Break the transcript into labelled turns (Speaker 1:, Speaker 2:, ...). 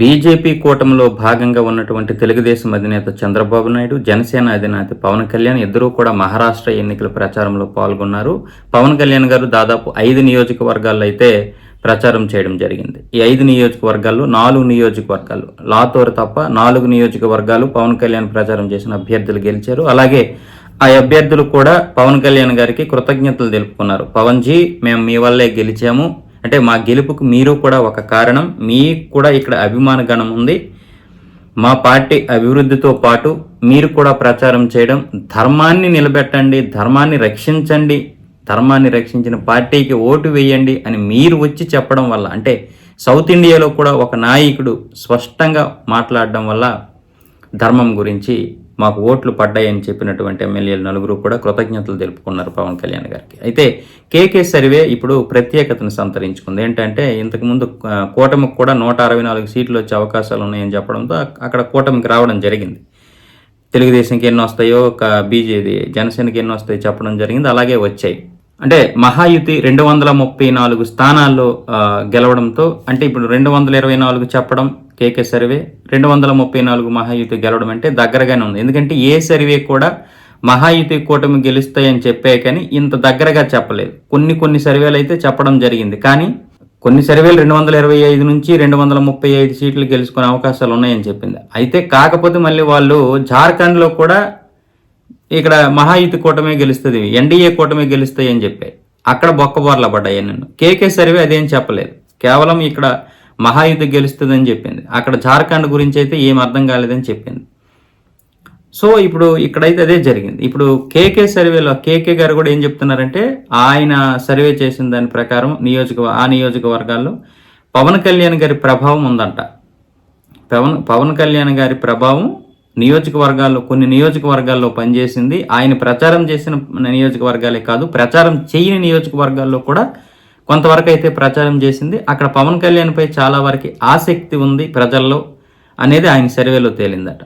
Speaker 1: BJP కూటమిలో భాగంగా ఉన్నటువంటి తెలుగుదేశం అధినేత చంద్రబాబు నాయుడు జనసేన అధినేత పవన్ కళ్యాణ్ ఇద్దరూ కూడా మహారాష్ట్ర ఎన్నికల ప్రచారంలో పాల్గొన్నారు. పవన్ కళ్యాణ్ గారు దాదాపు ఐదు నియోజకవర్గాల్లో అయితే ప్రచారం చేయడం జరిగింది. ఈ ఐదు నియోజకవర్గాల్లో నాలుగు నియోజకవర్గాలు లాతోరు తప్ప నాలుగు నియోజకవర్గాలు పవన్ కళ్యాణ్ ప్రచారం చేసిన అభ్యర్థులు గెలిచారు. అలాగే ఆ అభ్యర్థులు కూడా పవన్ కళ్యాణ్ గారికి కృతజ్ఞతలు తెలుపుకున్నారు. పవన్ జీ మేము మీ వల్లే గెలిచాము. అంటే మా గెలుపుకు మీరు కూడా ఒక కారణం మీకు కూడా ఇక్కడ అభిమాన గణం ఉంది. మా పార్టీ అభివృద్ధితో పాటు మీరు కూడా ప్రచారం చేయడం ధర్మాన్ని నిలబెట్టండి ధర్మాన్ని రక్షించండి ధర్మాన్ని రక్షించిన పార్టీకి ఓటు వేయండి అని మీరు వచ్చి చెప్పడం వల్ల అంటే సౌత్ ఇండియాలో కూడా ఒక నాయకుడు స్పష్టంగా మాట్లాడడం వల్ల ధర్మం గురించి మాకు ఓట్లు పడ్డాయని చెప్పినటువంటి ఎమ్మెల్యేలు నలుగురు కూడా కృతజ్ఞతలు తెలుపుకున్నారు పవన్ కళ్యాణ్ గారికి. అయితే కేకే సర్వే ఇప్పుడు ప్రత్యేకతను సంతరించుకుంది. ఏంటంటే ఇంతకుముందు కూటమికి కూడా నూట అరవై నాలుగు సీట్లు వచ్చే అవకాశాలు ఉన్నాయని చెప్పడంతో అక్కడ కూటమికి రావడం జరిగింది. తెలుగుదేశంకి ఎన్ని వస్తాయో ఒక బీజేపీ జనసేనకి ఎన్ని వస్తాయో చెప్పడం జరిగింది. అలాగే వచ్చాయి. అంటే మహాయుతి రెండు వందల ముప్పై నాలుగు స్థానాల్లో గెలవడంతో అంటే ఇప్పుడు రెండు వందల ఇరవై నాలుగు చెప్పడం కేకే సర్వే రెండు వందల ముప్పై నాలుగు మహాయుతి గెలవడం అంటే దగ్గరగానే ఉంది. ఎందుకంటే ఏ సర్వే కూడా మహాయుతి కూటమి గెలుస్తాయని చెప్పే కానీ ఇంత దగ్గరగా చెప్పలేదు. కొన్ని కొన్ని సర్వేలు అయితే చెప్పడం జరిగింది. కానీ కొన్ని సర్వేలు రెండు వందల ఇరవై ఐదు నుంచి రెండు వందల ముప్పై ఐదు సీట్లు గెలుచుకునే అవకాశాలు ఉన్నాయని చెప్పింది. అయితే కాకపోతే మళ్ళీ వాళ్ళు జార్ఖండ్లో కూడా ఇక్కడ మహాయుతి కూటమే గెలుస్తుంది ఎన్డీఏ కూటమే గెలుస్తాయి అని చెప్పాయి అక్కడ బొక్కబోర్ల పడ్డాయి నన్ను కేకే సర్వే అదేం చెప్పలేదు. కేవలం ఇక్కడ మహాయుతి గెలుస్తుందని చెప్పింది. అక్కడ జార్ఖండ్ గురించి అయితే ఏం అర్థం కాలేదని చెప్పింది. సో ఇప్పుడు ఇక్కడైతే అదే జరిగింది. ఇప్పుడు కేకే సర్వేలో కేకే గారు కూడా ఏం చెప్తున్నారంటే ఆయన సర్వే చేసిన దాని ప్రకారం నియోజక ఆ నియోజకవర్గాల్లో పవన్ కళ్యాణ్ గారి ప్రభావం ఉందంట. పవన్ పవన్ కళ్యాణ్ గారి ప్రభావం నియోజకవర్గాల్లో కొన్ని నియోజకవర్గాల్లో పనిచేసింది. ఆయన ప్రచారం చేసిన నియోజకవర్గాలే కాదు ప్రచారం చేయని నియోజకవర్గాల్లో కూడా కొంతవరకు అయితే ప్రచారం చేసింది. అక్కడ పవన్ కళ్యాణ్పై చాలా వరకు ఆసక్తి ఉంది ప్రజల్లో అనేది ఆయన సర్వేలో తేలిందట.